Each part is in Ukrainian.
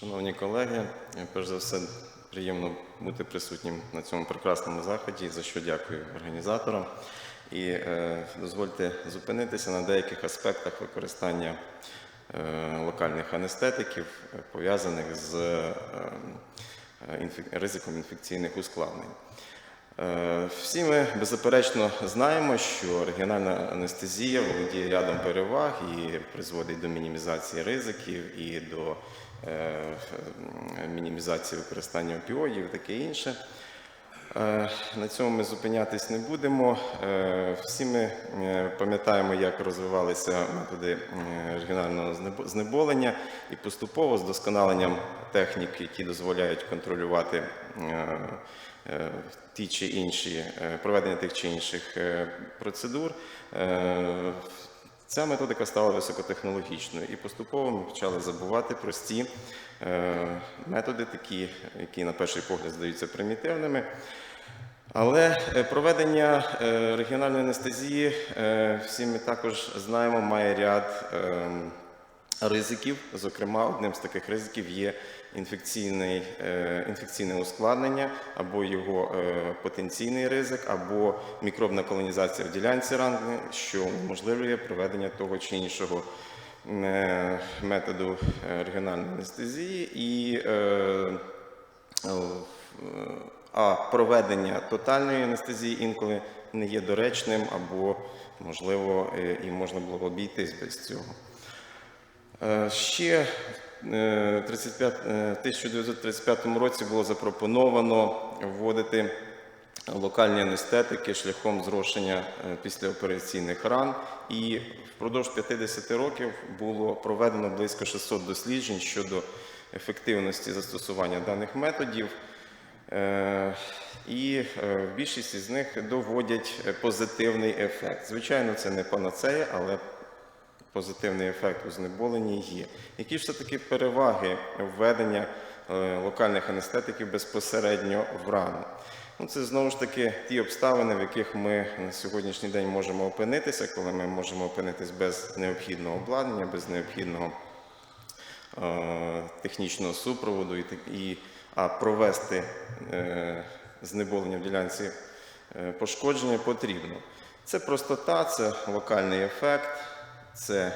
Шановні колеги, перш за все, приємно бути присутнім на цьому прекрасному заході, за що дякую організаторам. І е, дозвольте зупинитися на деяких аспектах використання е, локальних анестетиків, пов'язаних з е, е, ризиком інфекційних ускладнень. Е, Всі ми беззаперечно знаємо, що регіональна анестезія володіє рядом переваг і призводить до мінімізації ризиків і до е, мінімізації використання опіоїдів і таке інше. Е, На цьому ми зупинятись не будемо. Всі ми пам'ятаємо, як розвивалися методи регіонального знеболення і поступово з досконаленням технік, які дозволяють контролювати ті чи інші е, проведення тих чи інших е, процедур. е, Ця методика стала високотехнологічною і поступово ми почали забувати прості е, методи, такі, які на перший погляд здаються примітивними. Але е, проведення е, регіональної анестезії, е, всі ми також знаємо, має ряд ем, ризиків. Зокрема, одним з таких ризиків є інфекційний, е, інфекційне ускладнення або його е, потенційний ризик, або мікробна колонізація в ділянці рани, що унеможливлює проведення того чи іншого е, методу регіональної анестезії. І а проведення тотальної анестезії інколи не є доречним або, можливо, і можна було обійтись без цього. Ще 35, в 1935 році було запропоновано вводити локальні анестетики шляхом зрошення е, післяопераційних ран. І впродовж 50 років було проведено близько 600 досліджень щодо ефективності застосування даних методів. Е, І е, більшість із них доводять е, позитивний ефект. Звичайно, це не панацея, але позитивний ефект у знеболенні є. Які ж все-таки переваги введення е, локальних анестетиків безпосередньо в рану? Ну, це знову ж таки ті обставини, в яких ми на сьогоднішній день можемо опинитися, коли ми можемо опинитись без необхідного обладнання, без необхідного е, технічного супроводу і, і а провести е, знеболення в ділянці е, пошкодження потрібно. Це простота, це локальний ефект, це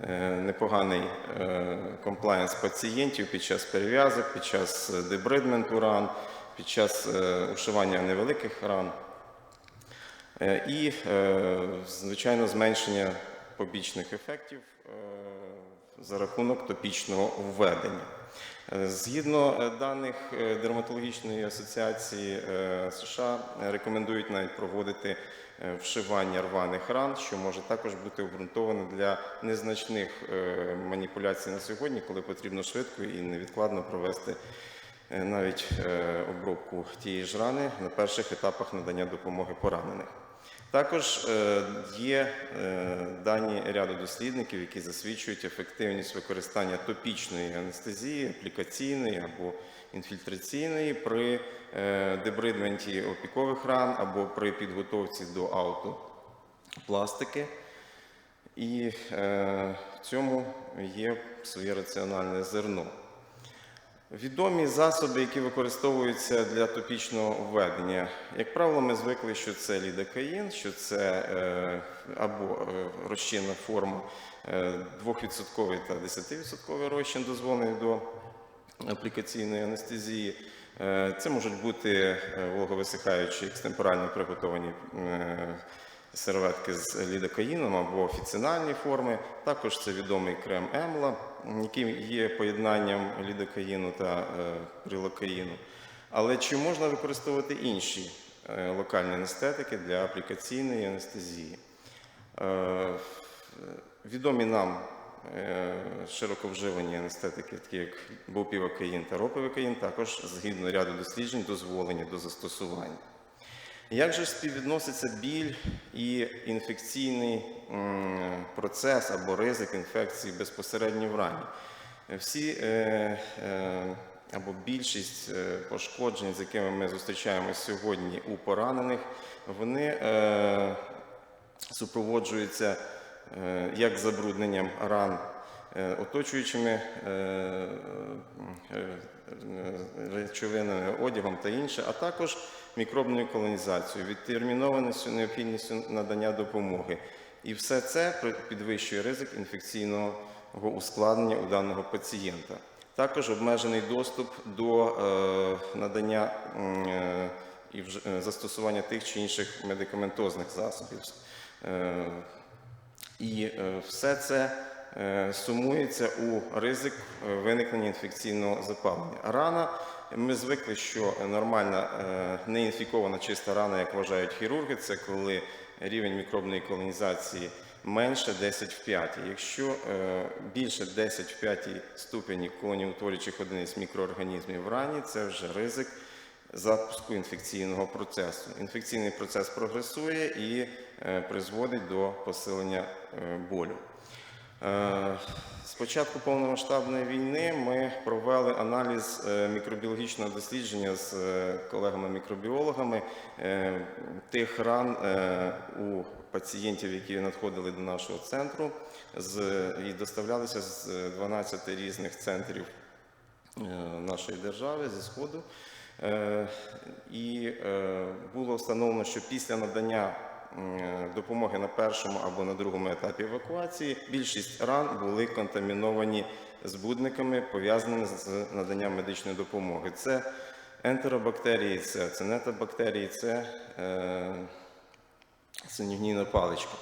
е, непоганий е, комплаєнс пацієнтів під час перев'язок, під час е, дебридменту ран, під час ушивання невеликих ран. І, звичайно, зменшення побічних ефектів за рахунок топічного введення. Згідно даних Дерматологічної асоціації США, рекомендують навіть проводити вшивання рваних ран, що може також бути обґрунтовано для незначних е, маніпуляцій на сьогодні, коли потрібно швидко і невідкладно провести е, навіть е, обробку тієї ж рани на перших етапах надання допомоги поранених. Також е, є е, дані ряду дослідників, які засвідчують ефективність використання топічної анестезії, аплікаційної або інфільтраційної при е, дебридменті опікових ран або при підготовці до аутопластики. І е, в цьому є своє раціональне зерно. Відомі засоби, які використовуються для топічного введення. Як правило, ми звикли, що це лідокаїн, що це е, або розчинна форма е, 2% та 10% розчин, дозволений до аплікаційної анестезії. Е, Це можуть бути е, вологовисихаючі екстемпорально приготовані е, серветки з лідокаїном або офіцинальні форми. Також це відомий крем Емла, який є поєднанням лідокаїну та прилокаїну. Але чи можна використовувати інші локальні анестетики для аплікаційної анестезії? Відомі нам широко вживані анестетики, такі як бупівакаїн та ропивакаїн, також згідно ряду досліджень дозволені до застосування. Як же співвідноситься біль і інфекційний процес або ризик інфекції безпосередньо в рані? Всі е, е, або більшість е, пошкоджень, з якими ми зустрічаємося сьогодні у поранених, вони е, супроводжуються е, як забрудненням ран е, оточуючими е, е, е, речовинами, одягом та інше, а також мікробною колонізацією, відтермінованістю, необхідністю надання допомоги. І все це підвищує ризик інфекційного ускладнення у даного пацієнта. Також обмежений доступ до е, надання е, і е, застосування тих чи інших медикаментозних засобів. І е, все це е, сумується у ризик е, виникнення інфекційного запалення. Рана, ми звикли, що нормальна неінфікована чиста рана, як вважають хірурги, це коли рівень мікробної колонізації менше 10 в 5. Якщо більше 10 в 5 ступені колоніутворюючих одиниць мікроорганізмів в рані, це вже ризик запуску інфекційного процесу. Інфекційний процес прогресує і призводить до посилення е, болю. Е, З початку повномасштабної війни ми провели аналіз е, мікробіологічного дослідження з е, колегами-мікробіологами е, тих ран е, у пацієнтів, які надходили до нашого центру, і доставлялися з 12 різних центрів е, нашої держави зі Сходу. Е, І е, було встановлено, що після надання допомоги на першому або на другому етапі евакуації більшість ран були контаміновані збудниками, пов'язаними з наданням медичної допомоги. Це ентеробактерії, це цинетобактерії, це е, синюгнійна паличка.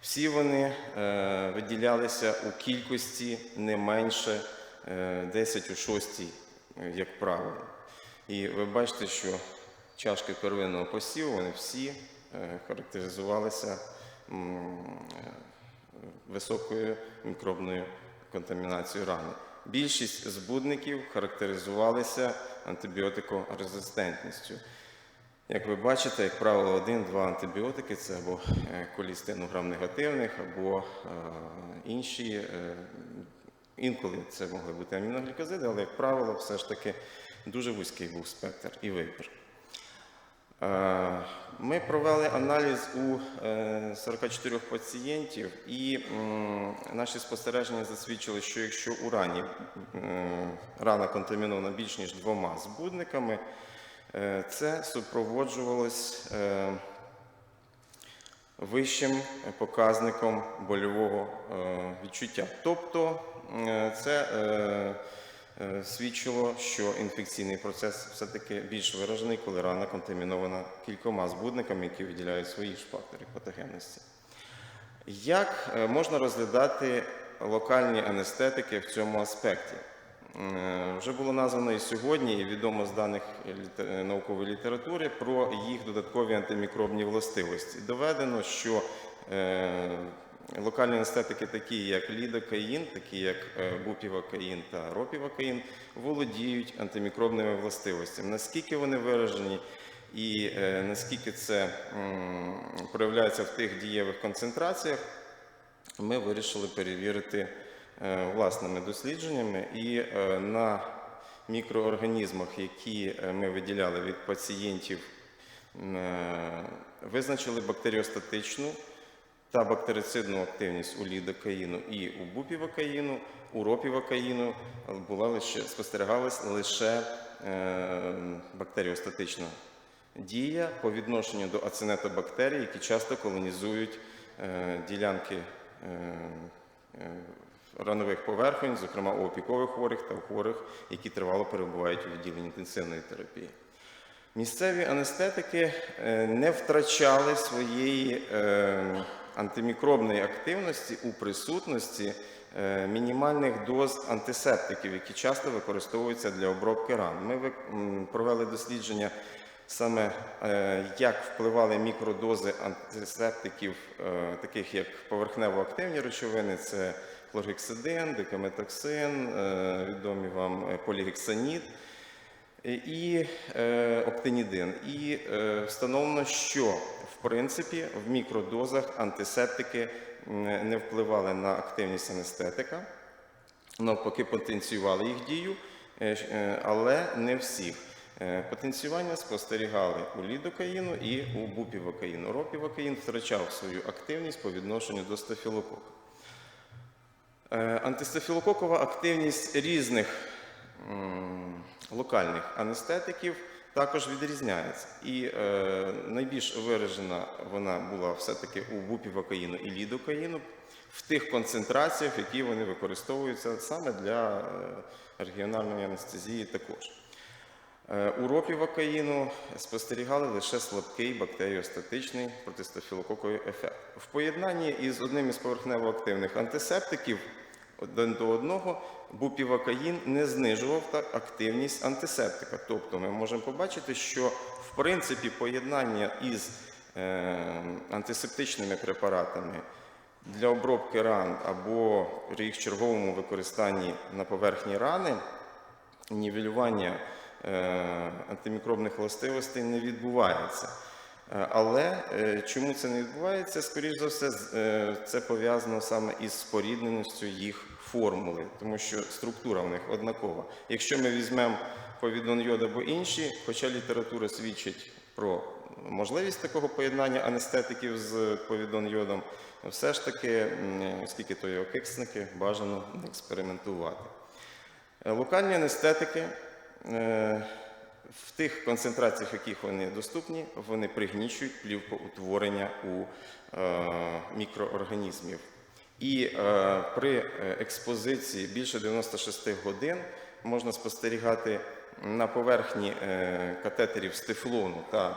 Всі вони е, виділялися у кількості не менше е, 10 у 6, е, як правило. І ви бачите, що чашки первинного посіву, вони всі е, характеризувалися е, високою мікробною контамінацією рани. Більшість збудників характеризувалися антибіотикорезистентністю. Як ви бачите, як правило, один-два антибіотики це або е, колістину грам-негативних, або е, інші. е, Інколи це могли бути аміноглікозиди, але, як правило, все ж таки дуже вузький був спектр і вибір. Е, Ми провели аналіз у е, 44 пацієнтів, і наші спостереження засвідчили, що якщо у рані рана контамінована більш ніж двома збудниками, е, це супроводжувалось е, вищим показником больового е, відчуття. Тобто е, це е, е, свідчило, що інфекційний процес все-таки більш виражений, коли рана контамінована кількома збудниками, які виділяють свої ж фактори патогенності. Як е, можна розглядати локальні анестетики в цьому аспекті? Е, Вже було названо і сьогодні, і відомо з даних е, наукової літератури про їх додаткові антимікробні властивості. Доведено, що е, локальні анестетики, такі як лідокаїн, такі як е, бупівакаїн та ропівакаїн, володіють антимікробними властивостями. Наскільки вони виражені і е, наскільки це проявляється в тих дієвих концентраціях, ми вирішили перевірити е, власними дослідженнями і е, на мікроорганізмах, які е, ми виділяли від пацієнтів, е, визначили бактеріостатичну та бактерицидну активність у лідокаїну і у бупівакаїну, у ропівакаїну була лише спостерігалась лише е, бактеріостатична дія по відношенню до ацинетобактерій, які часто колонізують е, ділянки е, е, ранових поверхонь, зокрема у опікових хворих та у хворих, які тривало перебувають у відділенні інтенсивної терапії. Місцеві анестетики е, не втрачали своєї е, антимікробної активності у присутності е, мінімальних доз антисептиків, які часто використовуються для обробки ран. Ми провели дослідження саме е, як впливали мікродози антисептиків, е, таких як поверхнево-активні речовини, це хлоргексидин, декаметоксин, е, відомі вам полігексанід і оптинідин. І встановлено, що принципі в мікродозах антисептики не впливали на активність анестетика, навпаки, потенціювали їх дію, е, е, але не всіх. Е, Потенціювання спостерігали у лідокаїну і у бупівакаїну. Ропівакаїн втрачав свою активність по відношенню до стафілокока. Е, Антистафілококова активність різних локальних анестетиків також відрізняється. І е, найбільш виражена вона була все-таки у бупівакаїну і лідокаїну в тих концентраціях, які вони використовуються саме для е, регіональної анестезії також. Е, У ропівакаїну спостерігали лише слабкий бактеріостатичний протистафілококовий ефект. В поєднанні із одним із поверхнево-активних антисептиків один до одного бупівакаїн не знижував активність антисептика. Тобто ми можемо побачити, що в принципі поєднання із е, антисептичними препаратами для обробки ран або при їх черговому використанні на поверхні рани нівелювання е, антимікробних властивостей не відбувається. Е, Але е, чому це не відбувається? Скоріше за все, е, це пов'язано саме із спорідненістю їх формули, тому що структура в них однакова. Якщо ми візьмемо повідон йод або інші, хоча література свідчить про можливість такого поєднання анестетиків з повідон йодом, все ж таки, оскільки то є окисники, бажано експериментувати. Локальні анестетики в тих концентраціях, яких вони доступні, вони пригнічують плівкоутворення у е, мікроорганізмів. І е, при експозиції більше 96 годин можна спостерігати на поверхні е, катетерів з тефлону та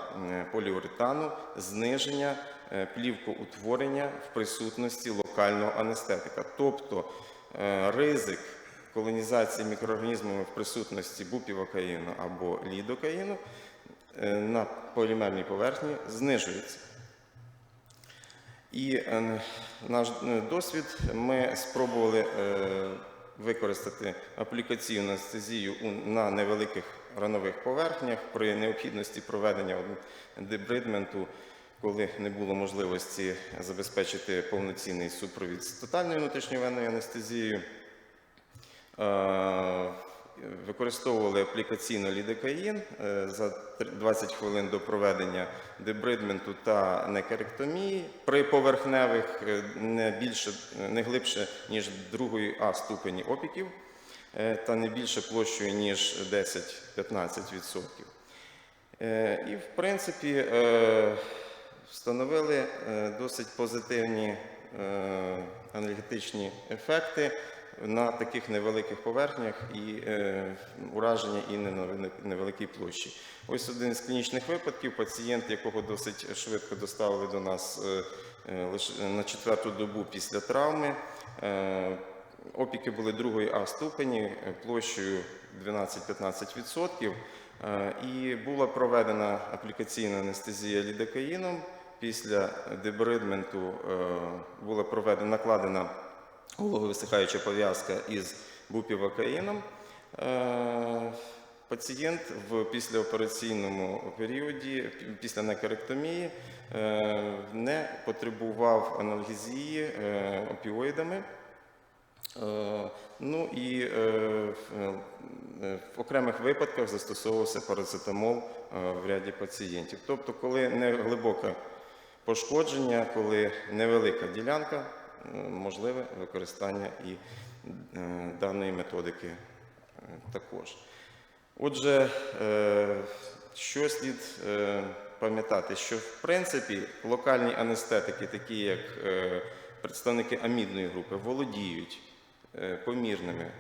поліуретану зниження е, плівкоутворення в присутності локального анестетика. Тобто ризик колонізації мікроорганізмами в присутності бупівокаїну або лідокаїну е, на полімерній поверхні знижується. І е, наш е, досвід ми спробували використати аплікаційну анестезію на невеликих ранових поверхнях при необхідності проведення дебридменту, коли не було можливості забезпечити повноцінний супровід з тотальною внутрішньовенною анестезією. Е, Використовували аплікаційно лідокаїн е, за три- 20 хвилин до проведення дебридменту та некеректомії при поверхневих е, не більше, не глибше ніж другої А ступені опіків та не більше площею ніж 10-15%. Е, І, в принципі, встановили досить позитивні е, аналітичні ефекти на таких невеликих поверхнях і е, ураження і на невеликій площі. Ось один з клінічних випадків. Пацієнт, якого досить швидко доставили до нас е, е, лише на четверту добу після травми. Опіки були другої А ступені площею 12-15%. Е, І була проведена аплікаційна анестезія лідокаїном. Після дебридменту була проведена накладена вологовисихаюча пов'язка із бупівакаїном. Е, Пацієнт в післяопераційному періоді, після некоректомії, е, не потребував аналгезії е, опіоїдами. Ну і в окремих випадках застосовувався парацетамол в ряді пацієнтів. Тобто, коли не глибоке пошкодження, коли невелика ділянка, можливе використання і е, даної методики е, також. Отже, е, що слід пам'ятати, що в принципі локальні анестетики, такі як представники амідної групи, володіють помірними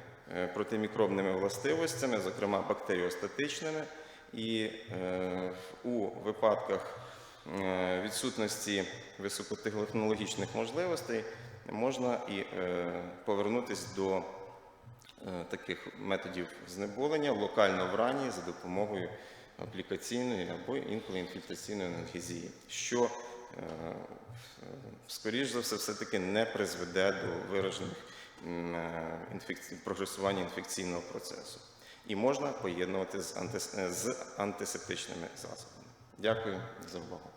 протимікробними властивостями, зокрема бактеріостатичними, і у випадках відсутності високотехнологічних можливостей можна і е, повернутися до е, таких методів знеболення локально в рані за допомогою аплікаційної або інколи інфільтраційної анальгезії, що, е, скоріш за все, все-таки не призведе до виражених прогресування інфекційного процесу. І можна поєднувати з антисептичними засобами. Дякую за увагу.